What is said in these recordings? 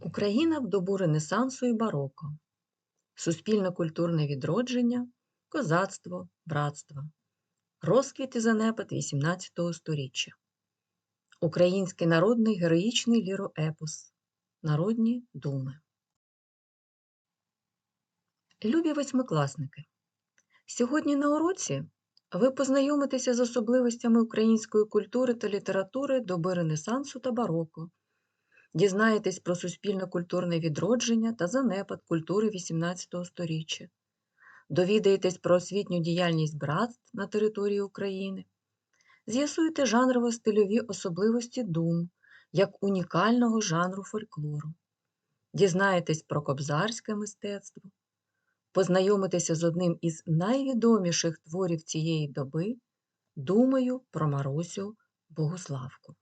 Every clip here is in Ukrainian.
Україна в добу Ренесансу і бароко, суспільно-культурне відродження, козацтво, братство, розквіт і занепад XVIII століття, Український народний героїчний ліроепос, Народні думи. Любі восьмикласники! Сьогодні на уроці ви познайомитеся з особливостями української культури та літератури доби Ренесансу та бароко, дізнаєтесь про суспільно-культурне відродження та занепад культури XVIII століття, довідаєтесь про освітню діяльність братств на території України, з'ясуєте жанрово-стильові особливості дум як унікального жанру фольклору, дізнаєтесь про кобзарське мистецтво, познайомитеся з одним із найвідоміших творів цієї доби Думаю про Марусю Богуславку.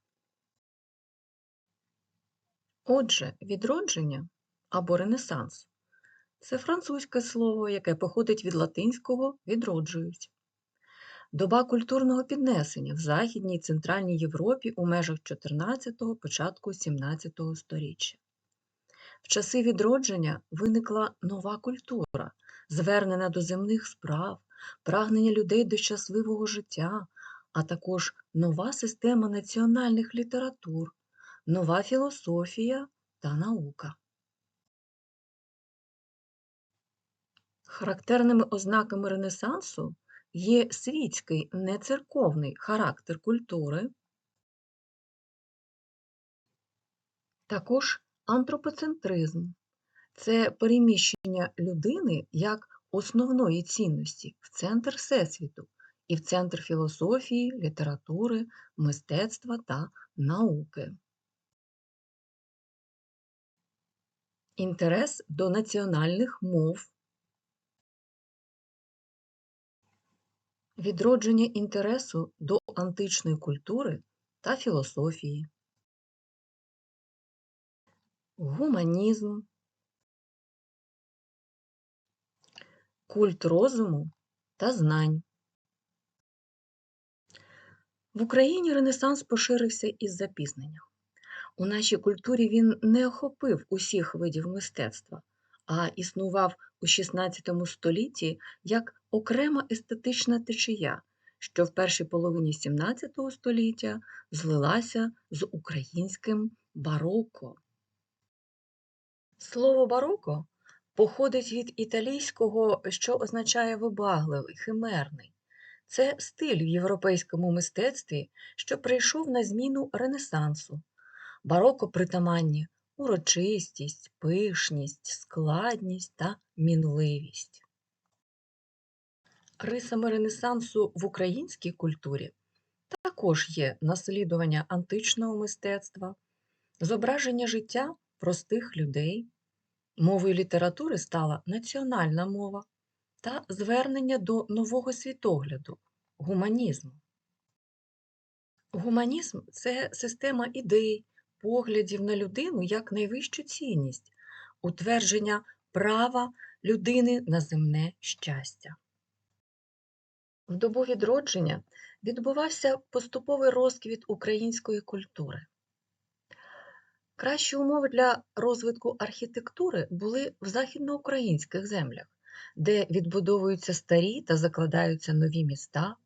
Отже, відродження або ренесанс це французьке слово, яке походить від латинського відроджують. Доба культурного піднесення в Західній і Центральній Європі у межах 14-го, початку 17 століття. В часи відродження виникла нова культура, звернена до земних справ, прагнення людей до щасливого життя, а також нова система національних літератур, нова філософія та наука. Характерними ознаками Ренесансу є світський нецерковний характер культури, також антропоцентризм це переміщення людини як основної цінності в центр Всесвіту і в центр філософії, літератури, мистецтва та науки. Інтерес до національних мов, відродження інтересу до античної культури та філософії, гуманізм, культ розуму та знань. В Україні Ренесанс поширився із запізненням. У нашій культурі він не охопив усіх видів мистецтва, а існував у XVI столітті як окрема естетична течія, що в першій половині XVII століття злилася з українським бароко. Слово бароко походить від італійського, що означає вибагливий, химерний. Це стиль в європейському мистецтві, що прийшов на зміну Ренесансу. Бароко притаманні урочистість, пишність, складність та мінливість. Рисами Ренесансу в українській культурі також є наслідування античного мистецтва, зображення життя простих людей, мовою літератури стала національна мова та звернення до нового світогляду гуманізму. Гуманізм це система ідей, поглядів на людину як найвищу цінність, утвердження права людини на земне щастя. В добу відродження відбувався поступовий розквіт української культури. Кращі умови для розвитку архітектури були в західноукраїнських землях, де відбудовуються старі та закладаються нові міста.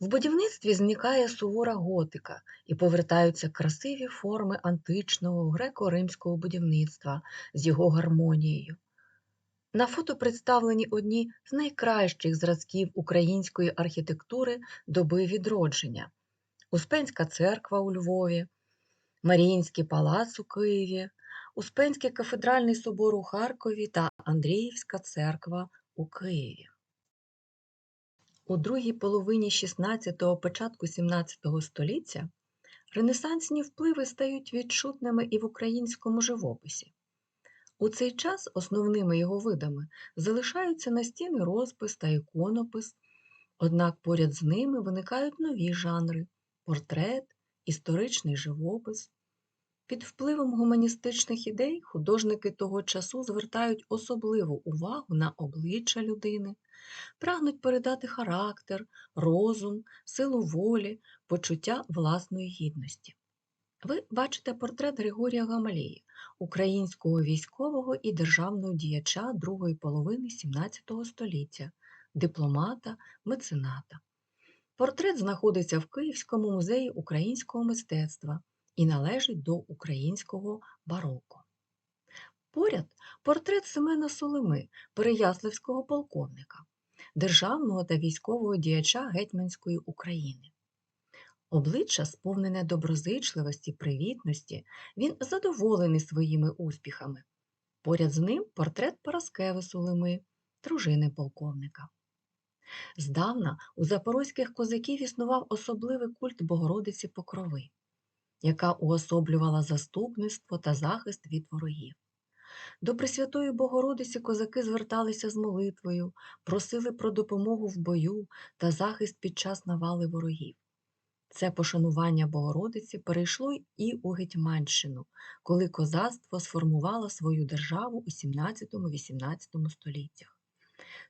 В будівництві зникає сувора готика і повертаються красиві форми античного греко-римського будівництва з його гармонією. На фото представлені одні з найкращих зразків української архітектури доби відродження: Успенська церква у Львові, Маріїнський палац у Києві, Успенський кафедральний собор у Харкові та Андріївська церква у Києві. У другій половині XVI початку XVII століття ренесансні впливи стають відчутними і в українському живописі. У цей час основними його видами залишаються настінний розпис та іконопис, однак поряд з ними виникають нові жанри портрет, історичний живопис. Під впливом гуманістичних ідей художники того часу звертають особливу увагу на обличчя людини, прагнуть передати характер, розум, силу волі, почуття власної гідності. Ви бачите портрет Григорія Гамалії, українського військового і державного діяча другої половини XVII століття, дипломата, мецената. Портрет знаходиться в Київському музеї українського мистецтва і належить до українського бароко. Поряд портрет Семена Солими, переяславського полковника, державного та військового діяча Гетьманської України. Обличчя, сповнене доброзичливості, привітності, він задоволений своїми успіхами. Поряд з ним портрет Параскеви Сулими, дружини полковника. Здавна у запорозьких козаків існував особливий культ Богородиці Покрови, яка уособлювала заступництво та захист від ворогів. До Пресвятої Богородиці козаки зверталися з молитвою, просили про допомогу в бою та захист під час навали ворогів. Це пошанування Богородиці перейшло і у Гетьманщину, коли козацтво сформувало свою державу у 17-18 століттях.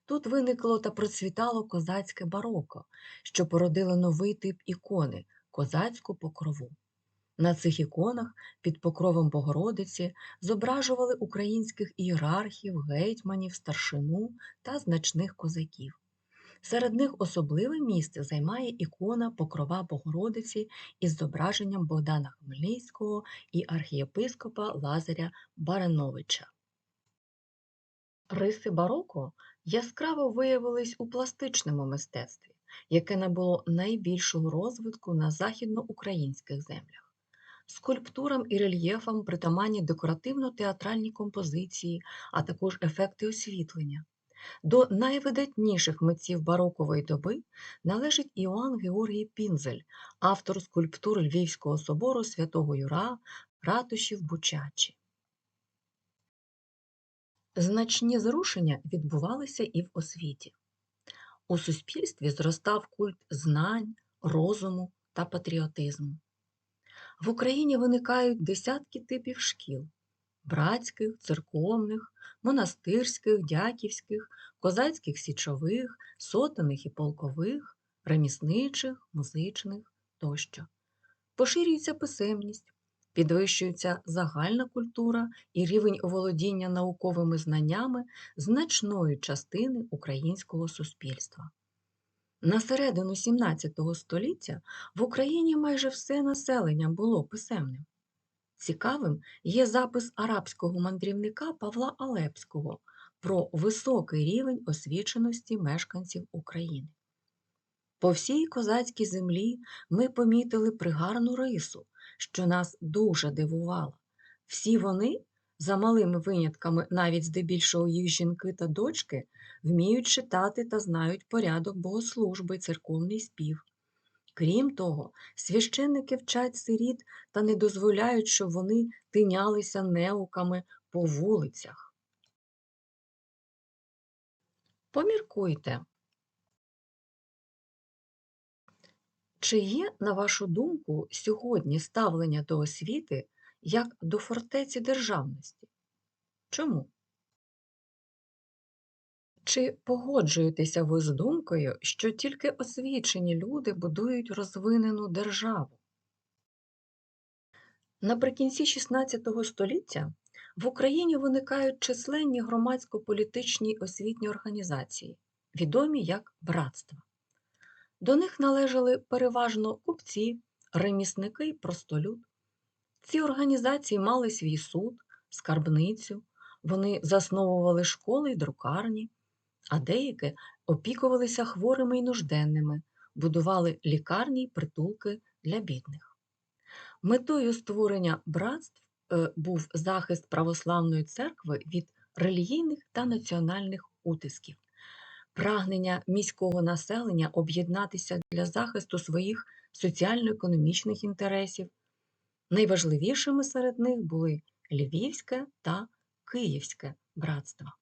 Тут виникло та процвітало козацьке бароко, що породило новий тип ікони козацьку покрову. На цих іконах під покровом Богородиці зображували українських ієрархів, гетьманів, старшину та значних козаків. Серед них особливе місце займає ікона Покрова Богородиці із зображенням Богдана Хмельницького і архієпископа Лазаря Барановича. Риси бароко яскраво виявились у пластичному мистецтві, яке набуло найбільшого розвитку на західноукраїнських землях. Скульптурам і рельєфам притаманні декоративно-театральні композиції, а також ефекти освітлення. До найвидатніших митців барокової доби належить Іоанн Георгій Пінзель, автор скульптур Львівського собору святого Юра, ратуші в Бучачі. Значні зрушення відбувалися і в освіті. У суспільстві зростав культ знань, розуму та патріотизму. В Україні виникають десятки типів шкіл братських, церковних, монастирських, дяківських, козацьких січових, сотаних і полкових, ремісничих, музичних тощо. Поширюється писемність, підвищується загальна культура і рівень оволодіння науковими знаннями значної частини українського суспільства. На середину XVII століття в Україні майже все населення було писемним. Цікавим є запис арабського мандрівника Павла Алепського про високий рівень освіченості мешканців України. По всій козацькій землі ми помітили пригарну рису, що нас дуже дивувало. Всі вони, за малими винятками, навіть здебільшого їх жінки та дочки, вміють читати та знають порядок богослужби, церковний спів. Крім того, священники вчать сиріт та не дозволяють, щоб вони тинялися неуками по вулицях. Поміркуйте. Чи є, на вашу думку, сьогодні ставлення до освіти як до фортеці державності? Чому? Чи погоджуєтеся ви з думкою, що тільки освічені люди будують розвинену державу? Наприкінці XVI століття в Україні виникають численні громадсько-політичні освітні організації, відомі як братства. До них належали переважно купці, ремісники й простолюд. Ці організації мали свій суд, скарбницю, вони засновували школи й друкарні, а деякі опікувалися хворими й нужденними, будували лікарні й притулки для бідних. Метою створення братств е, був захист православної церкви від релігійних та національних утисків, прагнення міського населення об'єднатися для захисту своїх соціально-економічних інтересів. Найважливішими серед них були Львівське та Київське братства.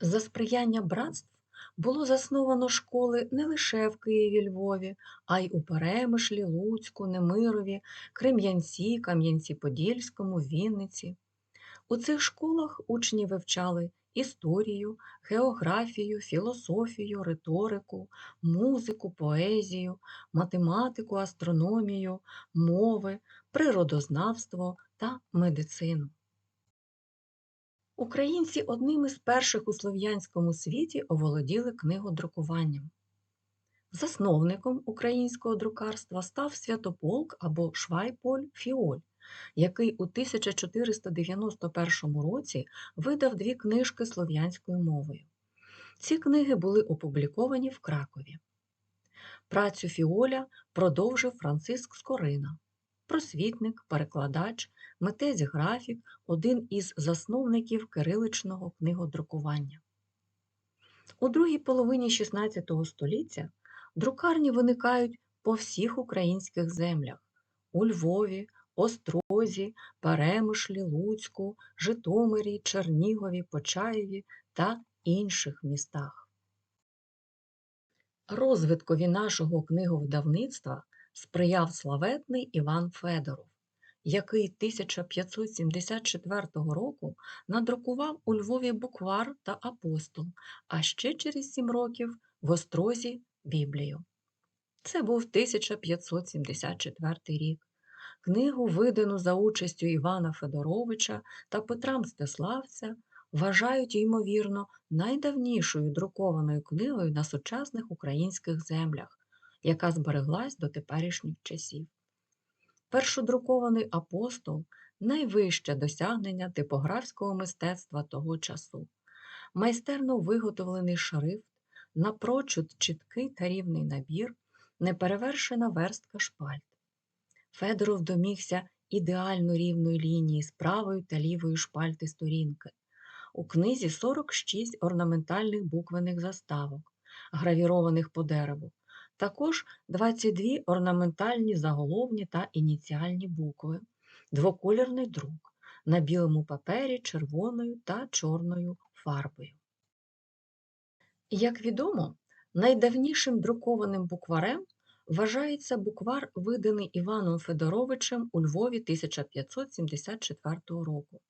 За сприяння братств було засновано школи не лише в Києві Львові, а й у Перемишлі, Луцьку, Немирові, Крем'янці, Кам'янці-Подільському, Вінниці. У цих школах учні вивчали історію, географію, філософію, риторику, музику, поезію, математику, астрономію, мови, природознавство та медицину. Українці одним із перших у слов'янському світі оволоділи книгодрукуванням. Засновником українського друкарства став Святополк або Швайполь Фіоль, який у 1491 році видав дві книжки слов'янською мовою. Ці книги були опубліковані в Кракові. Працю Фіоля продовжив Франциск Скорина, просвітник, перекладач, митець графік, один із засновників кириличного книгодрукування. У другій половині XVI століття друкарні виникають по всіх українських землях у Львові, Острозі, Перемишлі, Луцьку, Житомирі, Чернігові, Почаєві та інших містах. Розвиткові нашого книговидавництва сприяв славетний Іван Федоров, який 1574 року надрукував у Львові буквар та апостол, а ще через сім років в Острозі Біблію. Це був 1574 рік. Книгу, видану за участю Івана Федоровича та Петра Мстиславця, вважають, ймовірно, найдавнішою друкованою книгою на сучасних українських землях, яка збереглась до теперішніх часів. Першодрукований апостол найвище досягнення типографського мистецтва того часу, майстерно виготовлений шрифт, напрочуд чіткий та рівний набір, неперевершена верстка шпальт. Федоров домігся ідеально рівної лінії з правою та лівою шпальти сторінки. У книзі 46 орнаментальних буквених заставок, гравірованих по дереву, також 22 орнаментальні заголовні та ініціальні букви, двоколірний друк на білому папері червоною та чорною фарбою. Як відомо, найдавнішим друкованим букварем вважається буквар, виданий Іваном Федоровичем у Львові 1574 року.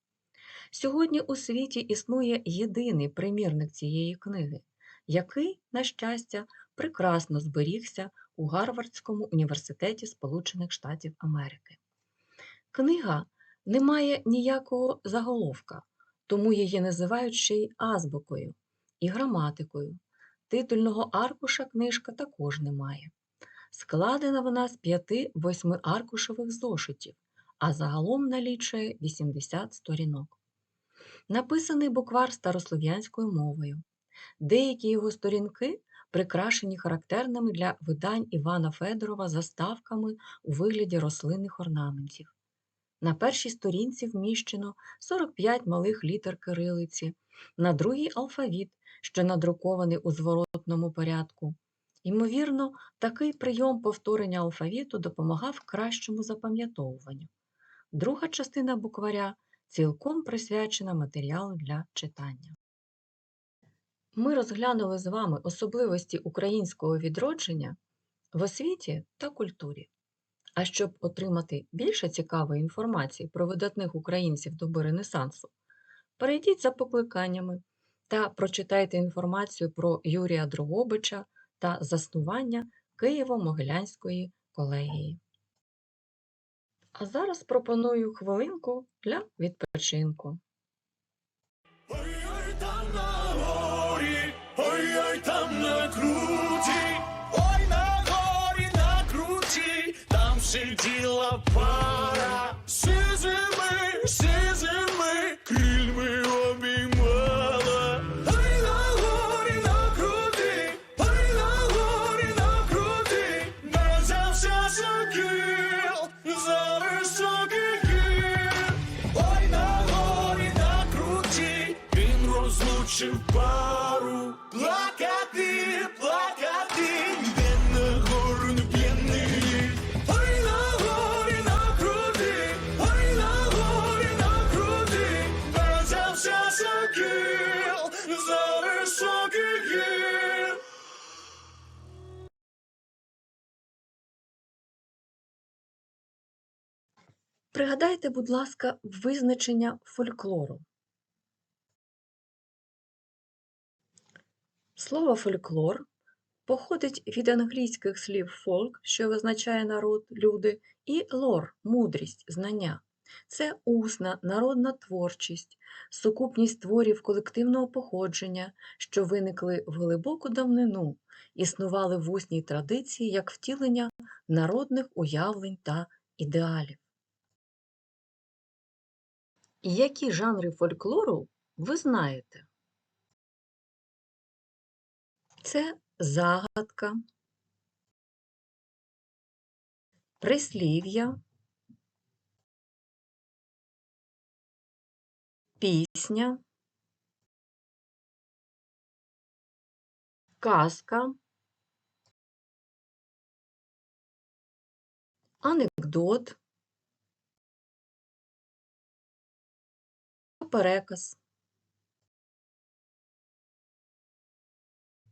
Сьогодні у світі існує єдиний примірник цієї книги, який, на щастя, прекрасно зберігся у Гарвардському університеті Сполучених Штатів Америки. Книга не має ніякого заголовка, тому її називають ще й азбукою і граматикою. Титульного аркуша книжка також не має. Складена вона з п'яти восьмиаркушевих зошитів, а загалом налічує 80 сторінок. Написаний буквар старослов'янською мовою. Деякі його сторінки прикрашені характерними для видань Івана Федорова заставками у вигляді рослинних орнаментів. На першій сторінці вміщено 45 малих літер кирилиці, на другій алфавіт, що надрукований у зворотному порядку. Ймовірно, такий прийом повторення алфавіту допомагав кращому запам'ятовуванню. Друга частина букваря цілком присвячена матеріалу для читання. Ми розглянули з вами особливості українського відродження в освіті та культурі. А щоб отримати більше цікавої інформації про видатних українців доби Ренесансу, перейдіть за покликаннями та прочитайте інформацію про Юрія Дрогобича та заснування Києво-Могилянської колегії. А зараз пропоную хвилинку для відпочинку. Ой-ой там на горі, ой-ой там на круті, ой на горі на круті, там сиділа пара, Пригадайте, будь ласка, визначення фольклору. Слово фольклор походить від англійських слів фолк, що визначає народ, люди, і лор мудрість, знання. Це усна народна творчість, сукупність творів колективного походження, що виникли в глибоку давнину, існували в усній традиції як втілення народних уявлень та ідеалів. Які жанри фольклору ви знаєте? Це загадка, прислів'я, пісня, казка, анекдот, переказ.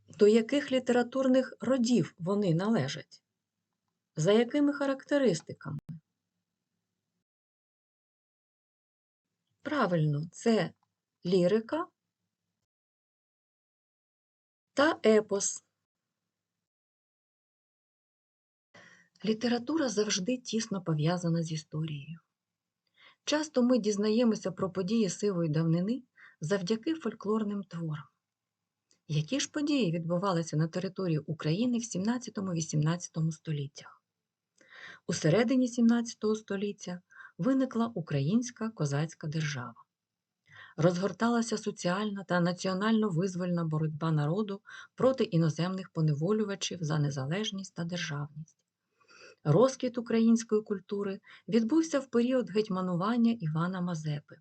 До яких літературних родів вони належать? За якими характеристиками? Правильно, це лірика та епос. Література завжди тісно пов'язана з історією. Часто ми дізнаємося про події сивої давнини завдяки фольклорним творам. Які ж події відбувалися на території України в 17-18 століттях? У середині 17 століття виникла Українська козацька держава. Розгорталася соціальна та національно-визвольна боротьба народу проти іноземних поневолювачів за незалежність та державність. Розквіт української культури відбувся в період гетьманування Івана Мазепи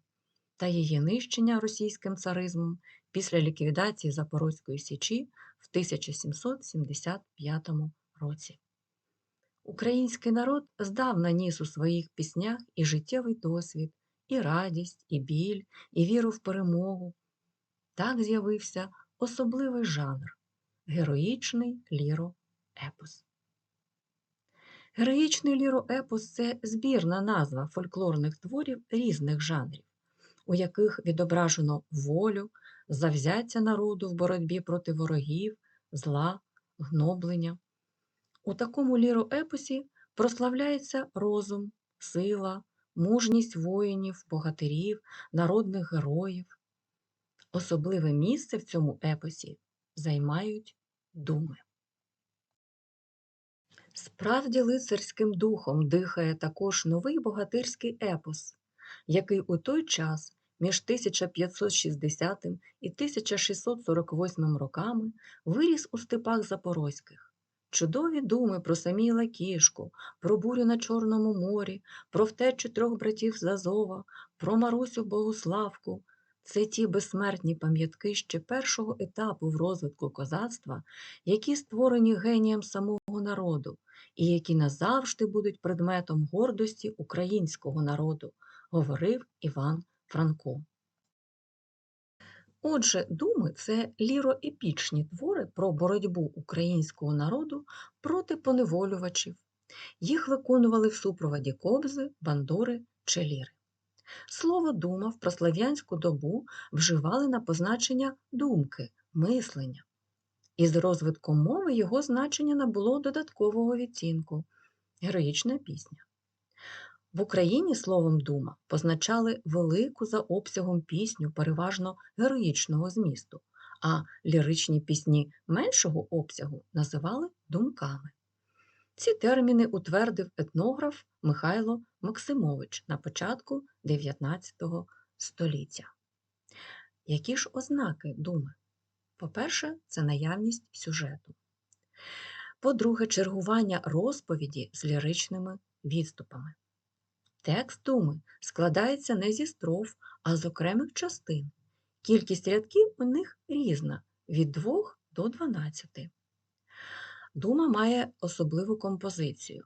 та її нищення російським царизмом після ліквідації Запорозької Січі в 1775 році. Український народ здавна ніс у своїх піснях і життєвий досвід, і радість, і біль, і віру в перемогу. Так з'явився особливий жанр героїчний ліро-епос. Героїчний ліро-епос це збірна назва фольклорних творів різних жанрів, у яких відображено волю, завзяття народу в боротьбі проти ворогів, зла, гноблення. У такому ліроепосі прославляється розум, сила, мужність воїнів, богатирів, народних героїв. Особливе місце в цьому епосі займають думи. Справді лицарським духом дихає також новий богатирський епос, який у той час між 1560 і 1648 роками виріс у степах Запорозьких. Чудові думи про Саміла Кішку, про бурю на Чорному морі, про втечу трьох братів з Азова, про Марусю Богуславку – це ті безсмертні пам'ятки ще першого етапу в розвитку козацтва, які створені генієм самого народу і які назавжди будуть предметом гордості українського народу, говорив Іван Франко. Отже, думи це ліроепічні твори про боротьбу українського народу проти поневолювачів. Їх виконували в супроводі кобзи, бандури чи ліри. Слово дума в прослав'янську добу вживали на позначення думки, мислення. Із розвитком мови його значення набуло додаткового відтінку героїчна пісня. В Україні словом дума позначали велику за обсягом пісню, переважно героїчного змісту, а ліричні пісні меншого обсягу називали думками. Ці терміни утвердив етнограф Михайло Максимович на початку 19 століття. Які ж ознаки думи? По-перше, це наявність сюжету. По-друге, чергування розповіді з ліричними відступами. Текст думи складається не зі строф, а з окремих частин. Кількість рядків у них різна від 2 до 12. Дума має особливу композицію.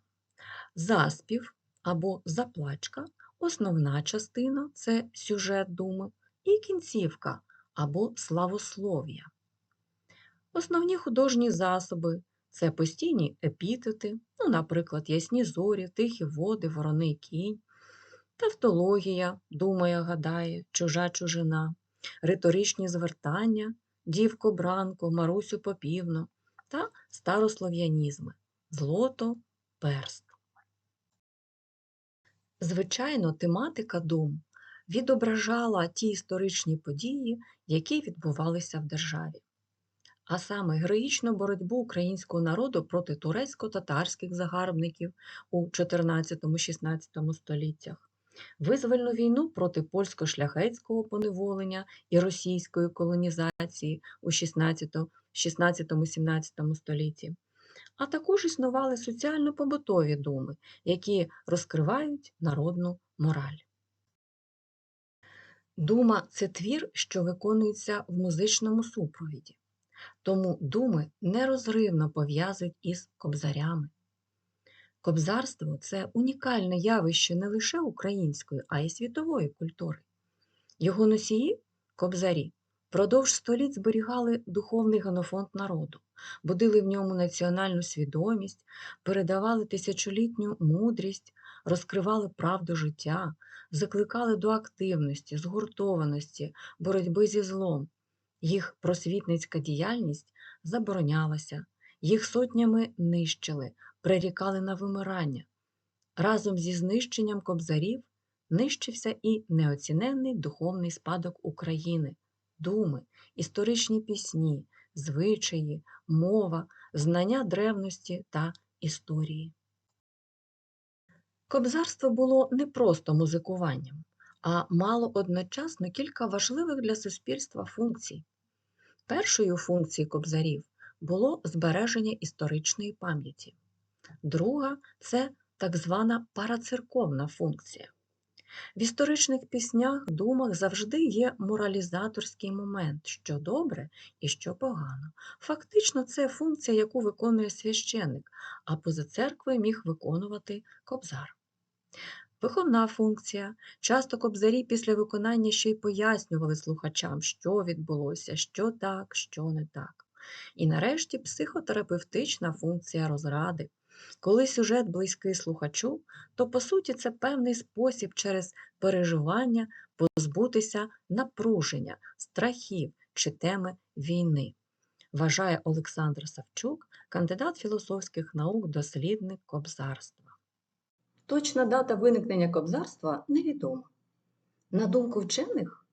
Заспів або заплачка основна частина це сюжет думи, і кінцівка або славослов'я. Основні художні засоби це постійні епітети, ну, наприклад, ясні зорі, тихі води, вороний кінь, тавтологія, думає, гадає, чужа чужина, риторичні звертання, Дівко Бранко, Марусю Попівну та старослов'янізми Злото, перст. Звичайно, тематика дум відображала ті історичні події, які відбувалися в державі, а саме героїчну боротьбу українського народу проти турецько-татарських загарбників у 14-16 століттях, визвольну війну проти польсько-шляхетського поневолення і російської колонізації у 16-17 столітті. А також існували соціально-побутові думи, які розкривають народну мораль. Дума це твір, що виконується в музичному супровіді, тому думи нерозривно пов'язують із кобзарями. Кобзарство це унікальне явище не лише української, а й світової культури. Його носії, кобзарі, впродовж століть зберігали духовний генофонд народу, будили в ньому національну свідомість, передавали тисячолітню мудрість, розкривали правду життя, закликали до активності, згуртованості, боротьби зі злом. Їх просвітницька діяльність заборонялася, їх сотнями нищили, прирікали на вимирання. Разом зі знищенням кобзарів нищився і неоціненний духовний спадок України, думи, історичні пісні, звичаї, мова, знання древності та історії. Кобзарство було не просто музикуванням, а мало одночасно кілька важливих для суспільства функцій. Першою функцією кобзарів було збереження історичної пам'яті. Друга це так звана парацерковна функція. В історичних піснях, думах завжди є моралізаторський момент, що добре і що погано. Фактично, це функція, яку виконує священник, а поза церквою міг виконувати кобзар. Виховна функція. Часто кобзарі після виконання ще й пояснювали слухачам, що відбулося, що так, що не так. І нарешті психотерапевтична функція розради. Коли сюжет близький слухачу, то по суті це певний спосіб через переживання позбутися напруження, страхів чи теми війни, вважає Олександр Савчук, кандидат філософських наук, дослідник кобзарства. Точна дата виникнення кобзарства невідома. На думку вчених,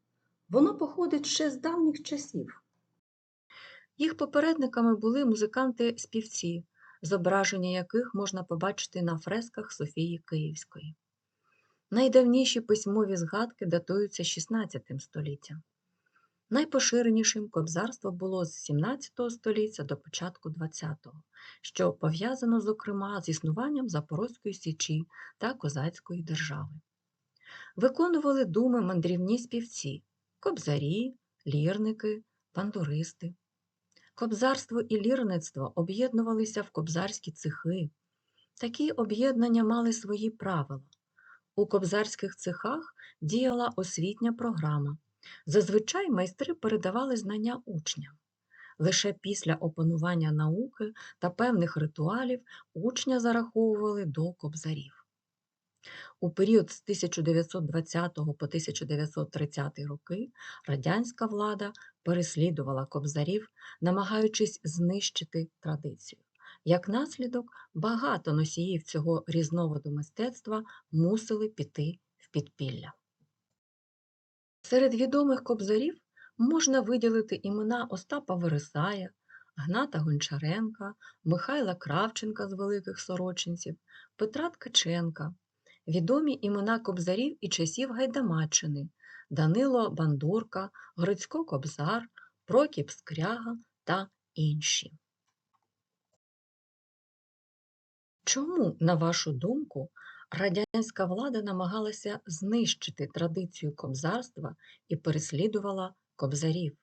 воно походить ще з давніх часів. Їх попередниками були музиканти-співці, зображення яких можна побачити на фресках Софії Київської. Найдавніші письмові згадки датуються XVI століттям. Найпоширенішим кобзарство було з 17 століття до початку XX, що пов'язано, зокрема, з існуванням Запорозької січі та Козацької держави. Виконували думи мандрівні співці, кобзарі, лірники, пандуристи. Кобзарство і лірництво об'єднувалися в кобзарські цехи. Такі об'єднання мали свої правила. У кобзарських цехах діяла освітня програма. Зазвичай майстри передавали знання учням. Лише після опанування науки та певних ритуалів учня зараховували до кобзарів. У період з 1920 по 1930 роки радянська влада переслідувала кобзарів, намагаючись знищити традицію. Як наслідок, багато носіїв цього різновиду мистецтва мусили піти в підпілля. Серед відомих кобзарів можна виділити імена Остапа Вересая, Гната Гончаренка, Михайла Кравченка з Великих Сорочинців, Петра Ткаченка, відомі імена кобзарів і часів Гайдамаччини Данило Бандурка, Грицько Кобзар, Прокіп Скряга та інші. Чому, на вашу думку, радянська влада намагалася знищити традицію кобзарства і переслідувала кобзарів?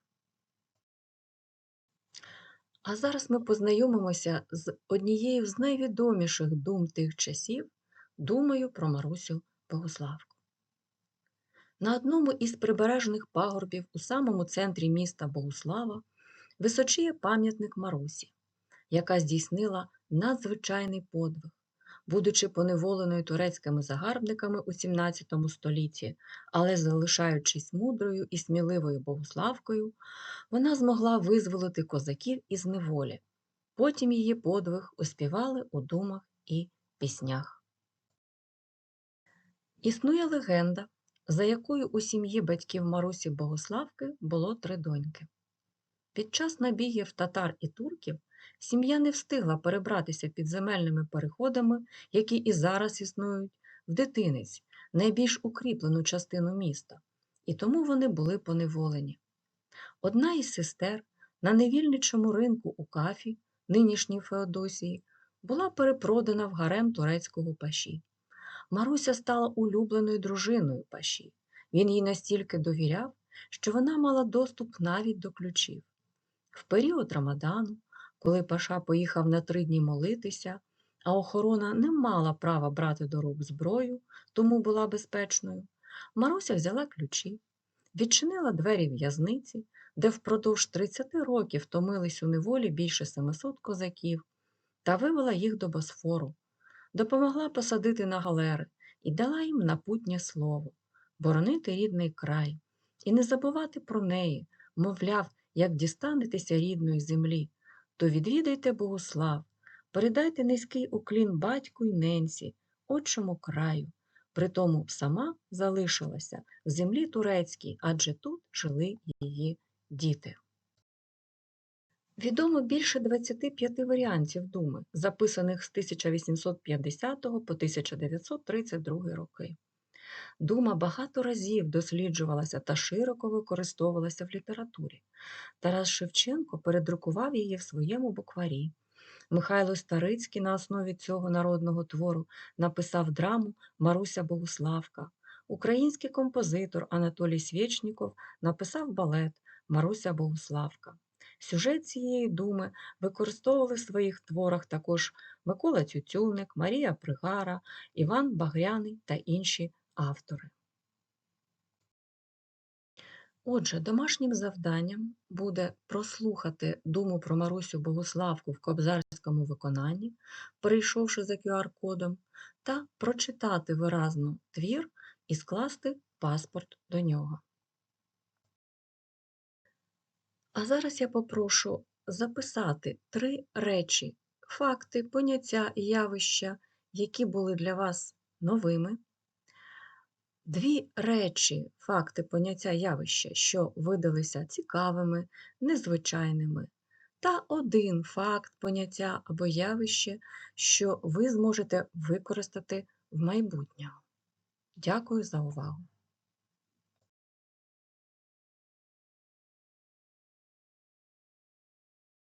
А зараз ми познайомимося з однією з найвідоміших дум тих часів думаю про Марусю Богославку. На одному із прибережних пагорбів у самому центрі міста Богуслава височіє пам'ятник Марусі, яка здійснила надзвичайний подвиг, будучи поневоленою турецькими загарбниками у XVII столітті, але залишаючись мудрою і сміливою Богуславкою, вона змогла визволити козаків із неволі. Потім її подвиг оспівали у думах і піснях. Існує легенда, за якою у сім'ї батьків Марусі Богославки було три доньки. Під час набігів татар і турків сім'я не встигла перебратися підземельними переходами, які і зараз існують, в дитинець, найбільш укріплену частину міста, і тому вони були поневолені. Одна із сестер на невільничому ринку у Кафі, нинішній Феодосії, була перепродана в гарем турецького паші. Маруся стала улюбленою дружиною паші. Він їй настільки довіряв, що вона мала доступ навіть до ключів. В період Рамадану, коли Паша поїхав на три дні молитися, а охорона не мала права брати до рук зброю, тому була безпечною, Маруся взяла ключі, відчинила двері в'язниці, де впродовж 30 років томились у неволі більше 700 козаків, та вивела їх до Босфору, допомогла посадити на галери і дала їм напутнє слово боронити рідний край і не забувати про неї, мовляв, як дістанетеся рідної землі, то відвідайте Богослав, передайте низький уклін батьку й ненці, отчому краю. Притому сама залишилася в землі турецькій, адже тут жили її діти. Відомо більше 25 варіантів думи, записаних з 1850 по 1932 роки. Дума багато разів досліджувалася та широко використовувалася в літературі. Тарас Шевченко передрукував її в своєму букварі. Михайло Старицький на основі цього народного твору написав драму Маруся Богуславка. Український композитор Анатолій Свєчніков написав балет Маруся Богуславка. Сюжет цієї думи використовували в своїх творах також Микола Тютюник, Марія Пригара, Іван Багряний та інші автори. Отже, домашнім завданням буде прослухати думу про Марусю Богославку в кобзарському виконанні, перейшовши за QR-кодом, та прочитати виразно твір і скласти паспорт до нього. А зараз я попрошу записати три речі, факти, поняття, явища, які були для вас новими. Дві речі, факти, поняття, явища, що видалися цікавими, незвичайними, та один факт, поняття або явище, що ви зможете використати в майбутньому. Дякую за увагу!